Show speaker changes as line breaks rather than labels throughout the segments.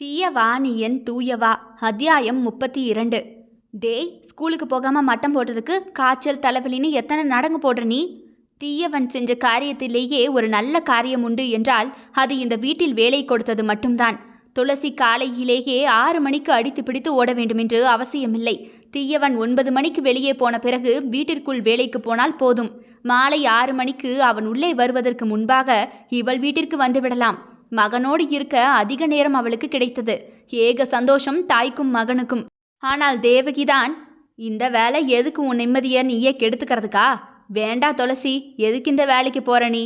தீயவா நீ என் தூயவா? அத்தியாயம் முப்பத்தி இரண்டு டேய் ஸ்கூலுக்கு போகாம மட்டம் போடுறதுக்கு காய்ச்சல் தலைவலின்னு எத்தனை நடங்கு போடுற நீ? தீயவன் செஞ்ச காரியத்திலேயே ஒரு நல்ல காரியம் உண்டு என்றால் அது இந்த வீட்டில் வேலை கொடுத்தது மட்டும்தான். துளசி காலையிலேயே ஆறு மணிக்கு அடித்து பிடித்து ஓட வேண்டுமென்று அவசியமில்லை. தீயவன் ஒன்பது மணிக்கு வெளியே போன பிறகு வீட்டிற்குள் வேலைக்கு போனால் போதும். மாலை ஆறு மணிக்கு அவன் உள்ளே வருவதற்கு முன்பாக இவள் வீட்டிற்கு வந்துவிடலாம் மகனோடு இருக்க அதிக நேரம் அவளுக்கு கிடைத்தது. ஏக சந்தோஷம் தாய்க்கும் மகனுக்கும். ஆனால் தேவகிதான் இந்த வேலை எதுக்கு உன் நிம்மதியை நீயே கெடுத்துக்கிறதுக்கா? வேண்டா துளசி எதுக்கு இந்த வேலைக்கு போற நீ?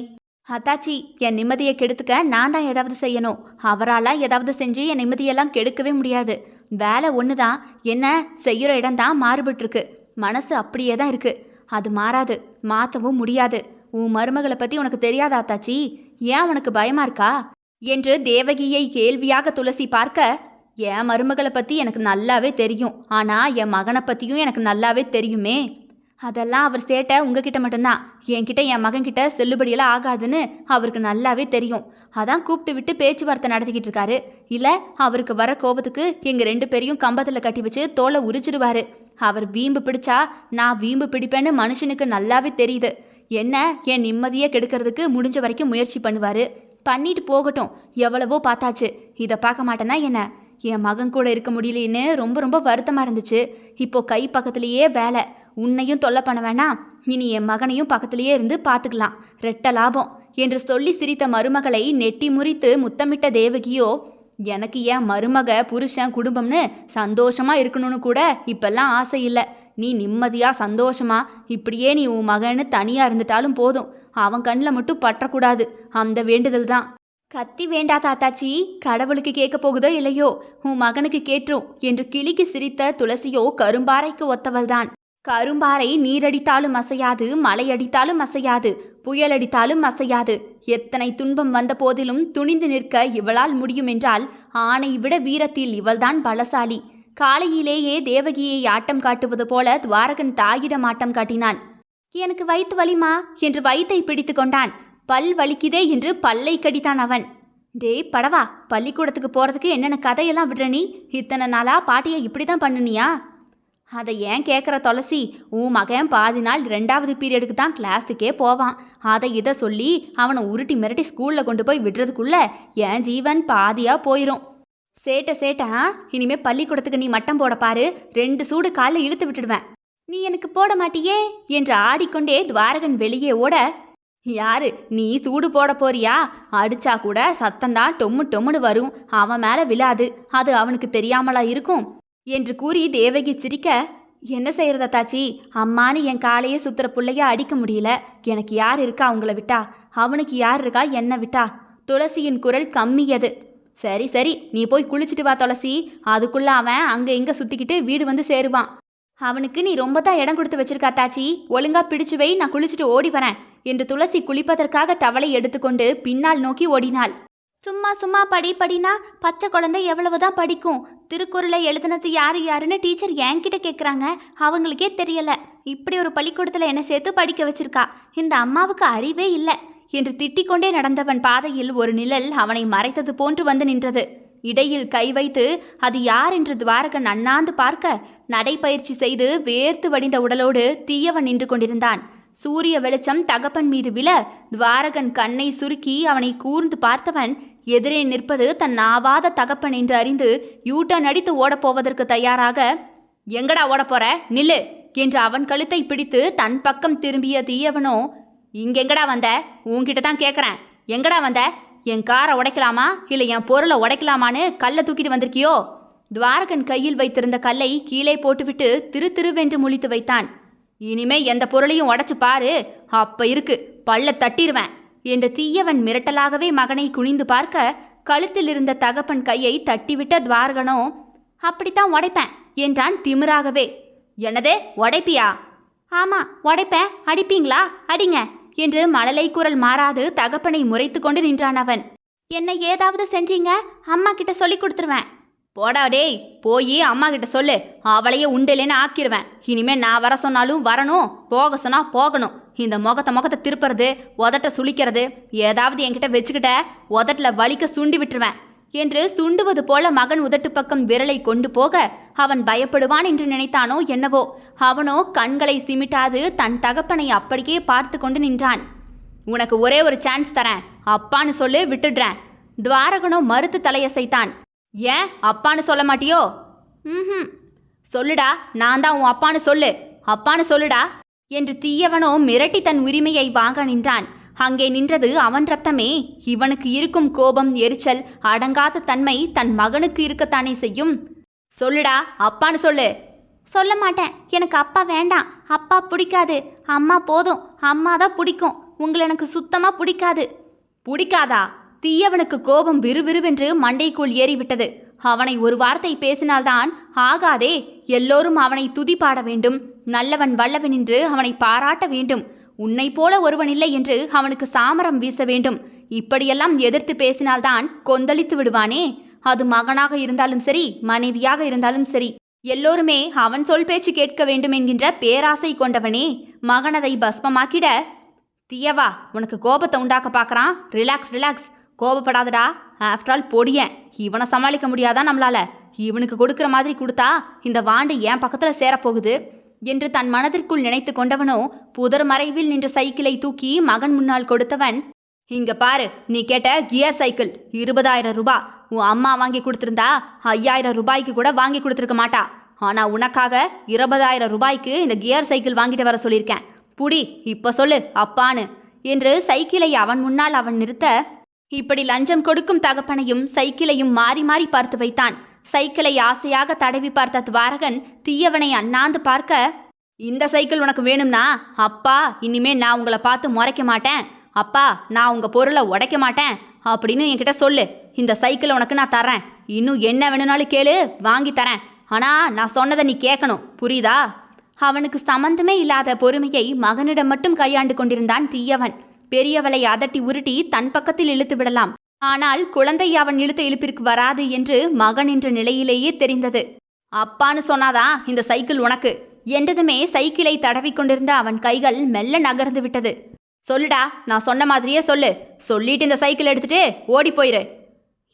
அத்தாச்சி என் நிம்மதியை கெடுத்துக்க நான் தான் ஏதாவது செய்யணும். அவராலாம் ஏதாவது செஞ்சு என் நிம்மதியெல்லாம் கெடுக்கவே முடியாது. வேலை ஒன்று தான் என்ன செய்கிற இடம் தான் மாறுபட்டுருக்கு. மனசு அப்படியே தான் இருக்கு. அது மாறாது மாற்றவும் முடியாது. உன் மருமகளை பற்றி உனக்கு தெரியாதா அத்தாச்சி? ஏன் உனக்கு பயமா இருக்கா? என்று தேவகியை கேள்வியாக துளசி பார்க்க என் மருமகளை பற்றி எனக்கு நல்லாவே தெரியும். ஆனால் என் மகனை பற்றியும் எனக்கு நல்லாவே தெரியுமே. அதெல்லாம் அவர் சேட்டை உங்ககிட்ட மட்டும்தான். என்கிட்ட என் மகன்கிட்ட செல்லுபடியெல்லாம் ஆகாதுன்னு அவருக்கு நல்லாவே தெரியும். அதான் கூப்பிட்டு விட்டு பேச்சுவார்த்தை நடத்திக்கிட்டு இருக்காரு. இல்லை அவருக்கு வர கோபத்துக்கு எங்கள் ரெண்டு பேரையும் கம்பத்தில் கட்டி வச்சு தோலை உரிச்சிடுவாரு. அவர் வீம்பு பிடிச்சா நான் வீம்பு பிடிப்பேன்னு மனுஷனுக்கு நல்லாவே தெரியுது. என்ன என் நிம்மதியை கெடுக்கிறதுக்கு முடிஞ்ச வரைக்கும் முயற்சி பண்ணுவார். பண்ணிட்டு போகட்டும். எவ்வளவோ பார்த்தாச்சு. இதை பார்க்க மாட்டேன்னா என்ன? என் மகன் கூட இருக்க முடியலேன்னு ரொம்ப ரொம்ப வருத்தமாக இருந்துச்சு. இப்போ கை பக்கத்துலேயே வேலை. உன்னையும் தொல்லை பண்ண வேணாம். இனி என் மகனையும் பக்கத்துலேயே இருந்து பார்த்துக்கலாம். ரெட்ட லாபம் என்று சொல்லி சிரித்த மருமகளை நெட்டி முறித்து முத்தமிட்ட தேவகியோ எனக்கு ஏன் மருமக புருஷன் குடும்பம்னு சந்தோஷமா இருக்கணும்னு கூட இப்பெல்லாம் ஆசை இல்லை. நீ நிம்மதியா சந்தோஷமா இப்படியே நீ உன் மகன்னு தனியா இருந்துட்டாலும் போதும். அவன் கண்ணில் மட்டும் பற்றக்கூடாது. அந்த வேண்டுதல் தான். கத்தி வேண்டா தாத்தாச்சி. கடவுளுக்கு கேட்க போகுதோ இல்லையோ? உன் மகனுக்கு கேட்டுரும் என்று கிளிக்கு சிரித்த துளசியோ கரும்பாறைக்கு ஒத்தவள்தான் கரும்பாறை நீரடித்தாலும் அசையாது மலையடித்தாலும் அசையாது புயல் அடித்தாலும் அசையாது. எத்தனை துன்பம் வந்த போதிலும் துணிந்து நிற்க இவளால் முடியும் என்றால் ஆணை விட வீரத்தில் இவள்தான் பலசாலி. காலையிலேயே தேவகியை ஆட்டம் காட்டுவது போல துவாரகன் தாயிடம் ஆட்டம் காட்டினான். எனக்கு வயிற்று வலிமா என்று வயிற்றை பிடித்து கொண்டான். பல் வலிக்குதே என்று பல்லை கடித்தான் அவன். டேய் படவா பள்ளிக்கூடத்துக்கு போகிறதுக்கு என்னென்ன கதையெல்லாம் விடுற நீ? இத்தனை நாளா பாட்டியை இப்படி தான் பண்ணுனியா? அதை ஏன் கேட்குற துளசி? உன் மகன் பாதி நாள் ரெண்டாவது பீரியடுக்கு தான் கிளாஸுக்கே போவான். அதை இதை சொல்லி அவனை உருட்டி மிரட்டி ஸ்கூலில் கொண்டு போய் விடுறதுக்குள்ளே என் ஜீவன் பாதியாக போயிடும் சேட்டை சேட்டா இனிமே பள்ளிக்கூடத்துக்கு நீ மட்டம் போட பாரு ரெண்டு சூடு காலில் இழுத்து விட்டுடுவேன். நீ எனக்கு போட மாட்டியே? என்று ஆடிக்கொண்டே துவாரகன் வெளியே ஓட யாரு நீ சூடு போட போறியா? அடிச்சா கூட சத்தந்தான் டொம்மு டொம்முன்னு வரும் அவன் மேலே விழாது அது அவனுக்கு தெரியாமலா இருக்கும்? என்று கூறி தேவகி சிரிக்க என்ன செய்யறத தாச்சி அம்மானு என் காலையே சுத்துற பிள்ளைய அடிக்க முடியல. எனக்கு யார் இருக்கா அவங்கள விட்டா? அவனுக்கு யார் இருக்கா? என்ன விட்டா? துளசியின் குரல் கம்மியது. சரி சரி நீ போய் குளிச்சுட்டு வா துளசி. அதுக்குள்ள அவன் அங்க இங்க சுத்திக்கிட்டு வீடு வந்து சேருவான். அவனுக்கு நீ ரொம்ப தான் இடம் கொடுத்து வச்சிருக்கா தாச்சி. ஒழுங்கா பிடிச்சு வை நான் குளிச்சுட்டு ஓடி வரேன் என்று துளசி குளிப்பதற்காக டவலை எடுத்துக்கொண்டு பின்னால் நோக்கி ஓடினாள். சும்மா சும்மா படி படினா பச்சை குழந்தை எவ்வளவுதான் படிக்கும். திருக்குறளை எழுதுனது யாரு யாருன்னு டீச்சர் என்கிட்ட கேட்குறாங்க அவங்களுக்கே தெரியல. இப்படி ஒரு பள்ளிக்கூடத்தில் என்ன சேர்த்து படிக்க வச்சிருக்கா. இந்த அம்மாவுக்கு அறிவே இல்லை. என்று திட்டிக்கொண்டே நடந்தவன் பாதையில் ஒரு நிழல் அவனை மறைத்தது போன்று வந்து நின்றது. இடையில் கை வைத்து அது யார்? என்று துவாரகன் அண்ணாந்து பார்க்க நடைப்பயிற்சி செய்து வேர்த்து வடிந்த உடலோடு தீயவன் நின்று கொண்டிருந்தான். சூரிய வெளிச்சம் தகப்பன் மீது விழ துவாரகன் கண்ணை சுருக்கி அவனை கூர்ந்து பார்த்தவன் எதிரே நிற்பது தன் நாவாத தகப்பன் என்று அறிந்து யூட்டன் அடித்து ஓடப்போவதற்கு தயாராக எங்கடா ஓடப்போற நில்லு! என்று அவன் கழுத்தை பிடித்து தன் பக்கம் திரும்பிய தீயவனோ இங்கெங்கடா வந்த? உன்கிட்ட தான் கேட்குறேன் எங்கடா வந்த? என் காரை உடைக்கலாமா? இல்லை என் பொருளை உடைக்கலாமான்னு கல்லை தூக்கிட்டு வந்திருக்கியோ? துவாரகன் கையில் வைத்திருந்த கல்லை கீழே போட்டுவிட்டு திரு திருவென்று முழித்து வைத்தான். இனிமே எந்த பொருளையும் உடைச்சு பாரு. அப்ப இருக்கு. பல்ல தட்டிடுவேன் என்று தீயவன் மிரட்டலாகவே மகனை குனிந்து பார்க்க கழுத்தில் இருந்த தகப்பன் கையை தட்டிவிட்ட துவாரகனோ அப்படித்தான் உடைப்பேன் என்றான் திமிராகவே. என்னதே? உடைப்பியா? ஆமா உடைப்பேன். அடிப்பீங்களா? அடிங்க. என்று மழலை குரல் மாறாது தகப்பனை முறைத்து கொண்டு நின்றான் அவன். என்ன ஏதாவது செஞ்சீங்க? அம்மா கிட்ட சொல்லி கொடுத்துருவேன். போடா டேய் போய் அம்மா கிட்ட சொல்லு. அவளையே உண்டிலேன்னு ஆக்கிடுவேன் இனிமே நான் வர சொன்னாலும் வரணும் போக சொன்னா போகணும். இந்த முகத்தை முகத்தை திருப்புறது உதட்ட சுளிக்கிறது ஏதாவது என்கிட்ட வச்சுக்கிட்ட உதட்டில் வலிக்க சுண்டி விட்டுருவேன். என்று சுண்டுவது போல மகன் உதட்டு பக்கம் விரலை கொண்டு போக அவன் பயப்படுவான் என்று நினைத்தானோ என்னவோ. அவனோ கண்களை சிமிட்டாது தன் தகப்பனை அப்படியே பார்த்து கொண்டு நின்றான். உனக்கு ஒரே ஒரு சான்ஸ் தரேன். அப்பான்னு சொல்லு விட்டுடுறேன். துவாரகனோ மறுத்து தலையசைத்தான். ஏன்? அப்பான்னு சொல்ல மாட்டியோ? ம் சொல்லுடா நான் தான் உன் அப்பான்னு சொல்லு. அப்பான்னு சொல்லுடா. என்று தீயவனோ மிரட்டி தன் உரிமையை வாங்க நின்றான். அங்கே நின்றது அவன் ரத்தமே. இவனுக்கு இருக்கும் கோபம் எரிச்சல் அடங்காத தன்மை தன் மகனுக்கு இருக்கத்தானே செய்யும். சொல்லுடா அப்பான்னு சொல்லு. சொல்ல மாட்டேன். எனக்கு அப்பா வேண்டாம். அப்பா பிடிக்காது. அம்மா போதும். அம்மா தான் பிடிக்கும். உங்களை எனக்கு சுத்தமாக பிடிக்காது. பிடிக்காதா? தீயவனுக்கு கோபம் விறுவிறுவென்று மண்டைக்குள் ஏறிவிட்டது. அவனை ஒரு வார்த்தை பேசினால்தான் ஆகாதே. எல்லோரும் அவனை துதி பாட வேண்டும். நல்லவன் வல்லவன் என்று அவனை பாராட்ட வேண்டும். உன்னை போல ஒருவன் இல்லை என்று அவனுக்கு சாமரம் வீச வேண்டும். இப்படியெல்லாம் எதிர்த்து பேசினால்தான் கொந்தளித்து விடுவானே. அது மகனாக இருந்தாலும் சரி மனைவியாக இருந்தாலும் சரி. எல்லோருமே அவன் சொல் பேச்சு கேட்க வேண்டும் என்கின்ற பேராசை கொண்டவனே மகனதை பஸ்மமாக்கிட. தியவா உனக்கு கோபத்தை உண்டாக்க பார்க்கறான். ரிலாக்ஸ் ரிலாக்ஸ் கோபப்படாதடா. ஆஃப்டர் ஆல் பொடியன். இவனை சமாளிக்க முடியாதா நம்மளால? இவனுக்கு கொடுக்குற மாதிரி கொடுத்தா இந்த வாண்டு என் பக்கத்தில் சேரப்போகுது. என்று தன் மனதிற்குள் நினைத்து கொண்டவனோ புதர் மறைவில் நின்ற சைக்கிளை தூக்கி மகன் முன்னால் கொடுத்தவன் இங்க பாரு நீ கேட்ட கியர் சைக்கிள் இருபதாயிரம் ரூபாய் உன் அம்மா வாங்கி கொடுத்துருந்தா ஐயாயிரம் ரூபாய்க்கு கூட வாங்கி கொடுத்துருக்க மாட்டா. ஆனா உனக்காக இருபதாயிரம் ரூபாய்க்கு இந்த கியர் சைக்கிள் வாங்கிட்டு வர சொல்லியிருக்கேன். புடி இப்போ சொல்லு அப்பான்னு. என்று சைக்கிளை அவன் முன்னால் அவன் நிறுத்த இப்படி லஞ்சம் கொடுக்கும் தகப்பனையும் சைக்கிளையும் மாறி மாறி பார்த்து வைத்தான். சைக்கிளை ஆசையாக தடவி பார்த்த துவாரகன் தீயவனை அண்ணாந்து பார்க்க இந்த சைக்கிள் உனக்கு வேணும்னா அப்பா இனிமே நான் உங்களை பார்த்து முறைக்க மாட்டேன். அப்பா நான் உங்க பொருளை உடைக்க மாட்டேன். அப்படின்னு என்கிட்ட சொல்லு. இந்த சைக்கிளை உனக்கு நான் தரேன் இன்னும் என்ன வேணும்னாலும் கேளு வாங்கி தரேன். ஆனா நான் சொன்னதை நீ கேட்கணும். புரியுதா? அவனுக்கு சம்பந்தமே இல்லாத பொறுமையை மகனிடம் மட்டும் கையாண்டு கொண்டிருந்தான் தீயவன். பெரியவளை அதட்டி உருட்டி தன் பக்கத்தில் இழுத்து விடலாம். ஆனால் குழந்தை அவன் இழுத்த இழுப்பிற்கு வராது என்று மகன் என்ற நிலையிலேயே தெரிந்தது. அப்பான்னு சொன்னாதான் இந்த சைக்கிள் உனக்கு? என்றதுமே சைக்கிளை தடவிக் கொண்டிருந்த அவன் கைகள் மெல்ல நகர்ந்து விட்டது. சொல்லுடா நான் சொன்ன மாதிரியே சொல்லு. சொல்லிட்டு இந்த சைக்கிள் எடுத்துட்டு ஓடி போயிரு.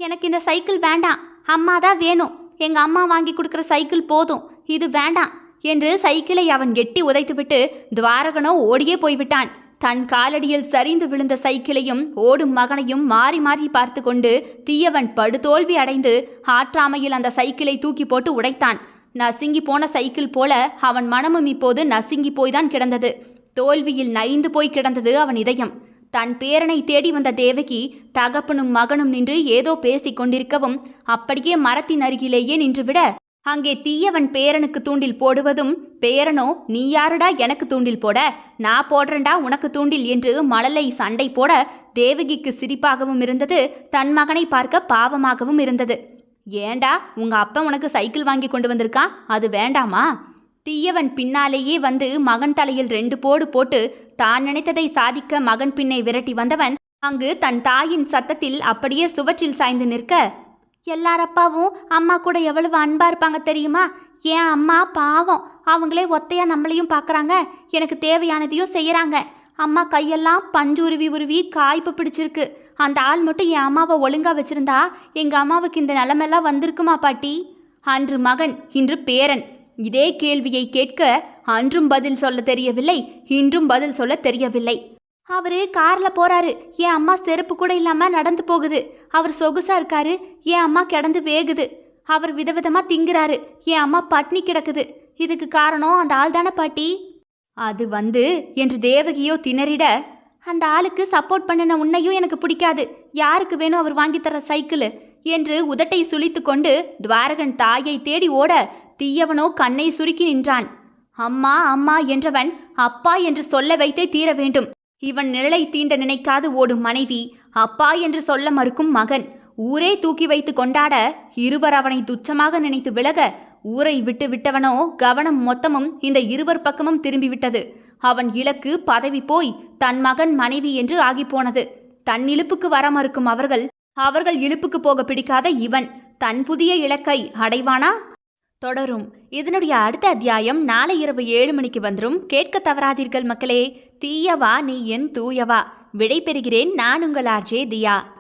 எனக்கு இந்த சைக்கிள் வேண்டாம். அம்மா தான் வேணும். எங்க அம்மா வாங்கி கொடுக்குற சைக்கிள் போதும். இது வேண்டாம் என்று சைக்கிளை அவன் எட்டி உதைத்துவிட்டு துவாரகனோ ஓடியே போய்விட்டான். தன் காலடியில் சரிந்து விழுந்த சைக்கிளையும் ஓடும் மகனையும் மாறி மாறி பார்த்து கொண்டு தீயவன் படுதோல்வி அடைந்து ஆற்றாமையில் அந்த சைக்கிளை தூக்கி போட்டு உடைத்தான். நசுங்கி போன சைக்கிள் போல அவன் மனமும் இப்போது நசுங்கி போய்தான் கிடந்தது. தோல்வியில் நைந்து போய் கிடந்தது அவன் இதயம். தன் பேரனை தேடி வந்த தேவகி தகப்பனும் மகனும் நின்று ஏதோ பேசிக் கொண்டிருக்கவும் அப்படியே மரத்தின் அருகிலேயே நின்றுவிட அங்கே தீயவன் பேரனுக்கு தூண்டில் போடுவதும் பேரனோ நீ யாருடா எனக்கு தூண்டில் போட? நான் போடுறேன்டா உனக்கு தூண்டில் என்று மழலை சண்டை போட தேவகிக்கு சிரிப்பாகவும் இருந்தது தன் மகனை பார்க்க பாவமாகவும் இருந்தது. ஏண்டா உங்க அப்பா உனக்கு சைக்கிள் வாங்கி கொண்டு வந்திருக்கான்? அது வேண்டாமா? தீயவன் பின்னாலேயே வந்து மகன் தலையில் ரெண்டு போடு போட்டு தான் நினைத்ததை சாதிக்க மகன் பின்னை விரட்டி வந்தவன் அங்கு தன் தாயின் சத்தத்தில் அப்படியே சுவற்றில் சாய்ந்து நிற்க எல்லார் அப்பாவும் அம்மா கூட எவ்வளவு அன்பா இருப்பாங்க தெரியுமா? என் அம்மா பாவம். அவங்களே ஒத்தையா நம்மளையும் பார்க்குறாங்க எனக்கு தேவையானதையும் செய்யறாங்க. அம்மா கையெல்லாம் பஞ்சு உருவி உருவி காய்ப்பு பிடிச்சிருக்கு. அந்த ஆள் மட்டும் என் அம்மாவை ஒழுங்கா வச்சிருந்தா எங்க அம்மாவுக்கு இந்த நிலமெல்லாம் வந்திருக்குமா பாட்டி? அன்று மகன் இன்று பேரன். இதே கேள்வியை கேட்க அன்றும் பதில் சொல்ல தெரியவில்லை இன்றும் பதில் சொல்ல தெரியவில்லை. அவரு கார்ல போறாரு. என் அம்மா செருப்பு கூட இல்லாம நடந்து போகுது. அவர் சொகுசா இருக்காரு. என் அம்மா கிடந்து வேகுது. அவர் விதவிதமா திங்குறாரு. என் அம்மா பட்னி கிடக்குது. இதுக்கு காரணம் அந்த ஆள் தானே பாட்டி? அது வந்து என்று தேவகியோ திணறிட அந்த ஆளுக்கு சப்போர்ட் பண்ணின உன்னையும் எனக்கு பிடிக்காது. யாருக்கு வேணும் அவர் வாங்கித் தர சைக்கிள்? என்று உதட்டை சுழித்து கொண்டு துவாரகன் தாயை தேடி ஓட தீயவனோ கண்ணை சுருக்கி நின்றான். அம்மா அம்மா என்றவன் அப்பா என்று சொல்ல வைத்தே தீர வேண்டும். இவன் நிழலை தீண்ட நினைக்காது ஓடும் மனைவி. அப்பா என்று சொல்ல மறுக்கும் மகன். ஊரே தூக்கி வைத்து கொண்டாட இருவர் அவனை துச்சமாக நினைத்து விலக ஊரை விட்டு விட்டவனோ கவனம் மொத்தமும் இந்த இருவர் பக்கமும் திரும்பிவிட்டது. அவன் இலக்கு பதவி போய் தன் மகன் மனைவி என்று ஆகிப்போனது. தன் இழுப்புக்கு வர மறுக்கும் அவர்கள் அவர்கள் இழுப்புக்கு போக பிடிக்காத இவன். தன் புதிய இலக்கை அடைவானா? தொடரும். இதனுடைய அடுத்த அத்தியாயம் நாளை இரவு ஏழு மணிக்கு வந்துரும். கேட்க தவறாதீர்கள் மக்களே. தீயவா நீ என் தூயவா. விடை பெறுகிறேன் நான் உங்கள் ஆர்ஜே தியா.